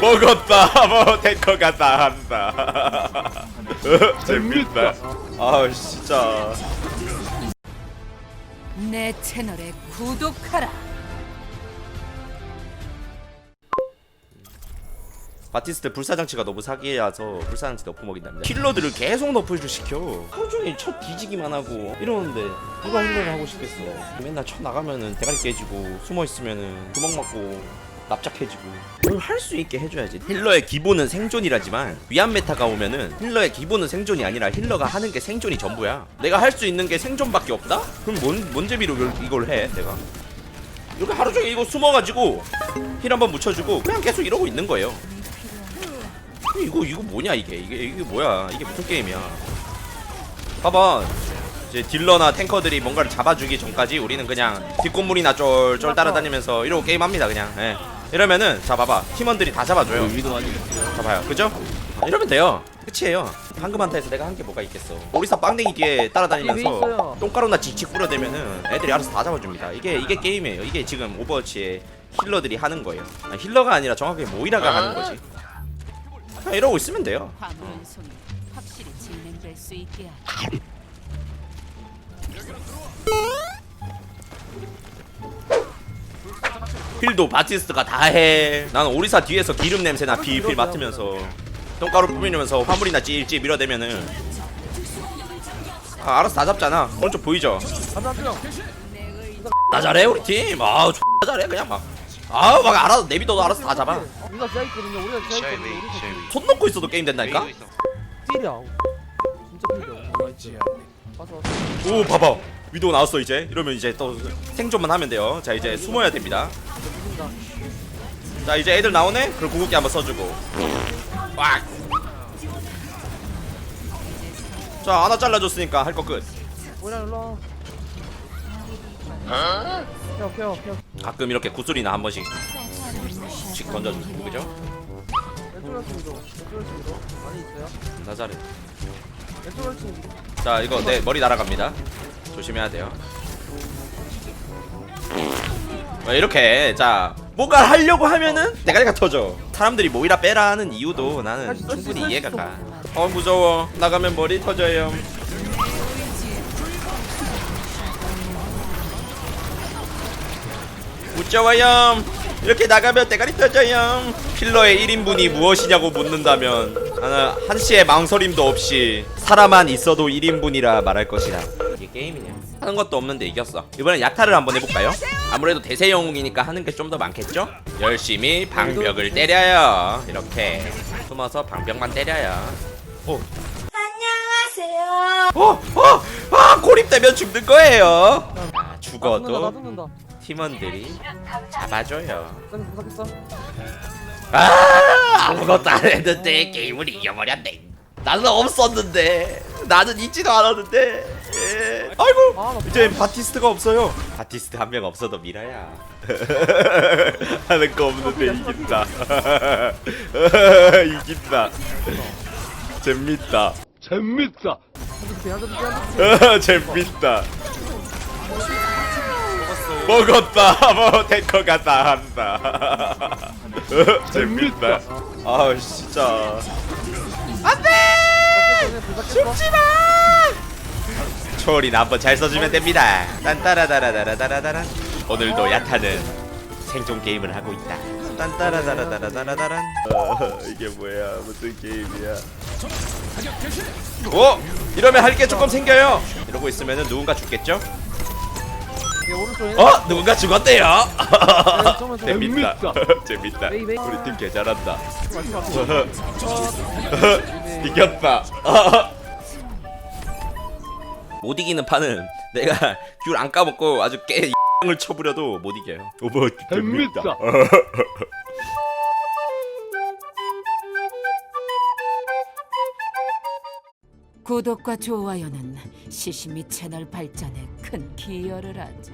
먹었다. 뭐 탱커가 다 한다. 어, 재밌다. 아 진짜. 내 채널에 구독하라. 바티스트 불사장치가 너무 사기라서 불사장치 너프 먹인답니다. 힐러들을 계속 너프를 시켜. 하루 종일 첫 뒤지기만 하고 이러는데 누가 힐러를 하고 싶겠어. 맨날 첫 나가면은 대가리 깨지고 숨어있으면은 구멍 맞고 납작해지고. 뭘 할 수 있게 해줘야지. 힐러의 기본은 생존이라지만 위안 메타가 오면은 힐러의 기본은 생존이 아니라 힐러가 하는 게 생존이 전부야. 내가 할 수 있는 게 생존밖에 없다? 그럼 뭔, 뭔 재미로 이걸, 해 내가? 이렇게 하루 종일 이거 숨어가지고 힐 한번 묻혀주고 그냥 계속 이러고 있는 거예요. 이거 이거 뭐냐 이게? 이게 이게 뭐야? 이게 무슨 게임이야? 봐봐 이제 딜러나 탱커들이 뭔가를 잡아주기 전까지 우리는 그냥 뒷골물이나 쫄쫄 따라다니면서 이러고 게임합니다 그냥. 예. 이러면은 자 봐봐. 팀원들이 다 잡아줘요. 위도 아니 잡아요. 그죠? 이러면 돼요. 끝이에요. 방금 한타에서 내가 한 게 뭐가 있겠어. 오리사 빵댕이 뒤에 따라다니면서 있어요. 똥가루나 칙칙 뿌려대면은 애들이 알아서 다 잡아줍니다. 이게 이게 게임이에요. 이게 지금 오버워치의 힐러들이 하는 거예요. 아, 힐러가 아니라 정확하게 모이라가 하는 거지. 그냥 이러고 있으면 돼요. 화 힐도 바티스트가 다해. 나는 오리사 뒤에서 기름 냄새나 필필 맡으면서 똥가루 뿌리면서 화물이나 찔찔 밀어대면은. 아 알아서 다 잡잖아. 오른쪽 보이죠? 나 잘해 우리 팀. 아우 X 잘해 그냥 막. 아우 막 알아서 내비둬도 알아서 다 잡아. 우리가 지하 있거든요. 우리가 지하 쉐이비 있거든요. 손 놓고 있어도 게임 된다니까? 딜이야. 진짜 딜이야 맞아 오 봐봐. 위도 나왔어 이제. 이러면 이제 또 생존만 하면 돼요. 자 이제 숨어야 됩니다. 자 이제 애들 나오네? 그럼 궁극기 한번 써주고. 꽉! 자 하나 잘라줬으니까 할 거 끝. 오이라 일로 와. 케어 케어 케어 가끔 이렇게 구슬이나 한 번씩 씩 던져주고 그죠? 왼쪽 열심히도 왼쪽 열심히도 많이 있어요? 다 잘해. 왼쪽 자 이거 내 머리 날아갑니다. 조심해야 돼요. 어, 이렇게? 자 뭔가 하려고 하면은 대가리가 터져. 사람들이 모이라 빼라 하는 이유도 나는 충분히 이해가 가어 무서워. 나가면 머리 터져요. 무서워요. 이렇게 나가면 대가리 터져요. 필러의 1인분이 무엇이냐고 묻는다면. 나는 한시의 망설임도 없이 사람만 있어도 1인분이라 말할 것이다 이게 게임이냐 하는 것도 없는데 이겼어 이번엔 야타를 한번 해볼까요? 아무래도 대세 영웅이니까 하는 게 좀 더 많겠죠? 열심히 방벽을 때려요 이렇게 숨어서 방벽만 때려요 오. 안녕하세요 어! 어! 아! 고립되면 죽는 거예요 아, 나 죽는다 나 죽어도 죽는다 팀원들이 잡아줘요 쌤아 아무것도 안 했는데 게임을 이겨버렸네 나는 없었는데. 나는 있지도 않았는데. 예. 아이고. 아나 이제 바티스트가 없어요. 바티스트 한 명 없어도 밀어야. 하는 거 없는데 이긴다. 이긴다. 재밌다. 재밌다. 재밌다. 먹었다. 뭐 탱커가 다 한다. 재밌다. 아 진짜 죽지마! 초월이나 한번 잘 써주면 됩니다. 딴따라다라다라다라다란. 오늘도 야타는 생존 게임을 하고 있다. 딴따라다라다라다라다란. 어, 이게 뭐야. 무슨 게임이야. 오! 이러면 할 게 조금 생겨요. 이러고 있으면 누군가 죽겠죠? 어? 누군가 죽었대요. 재밌다. 재밌다. 우리 팀 개 잘한다. 맞지 이겼다. 못 이기는 판은 내가 귤 안 까먹고 아주 깨 을 쳐부려도 못 이겨요. 오버 재밌다. 구독과 좋아요는 시시미 채널 발전에 큰 기여를 하지.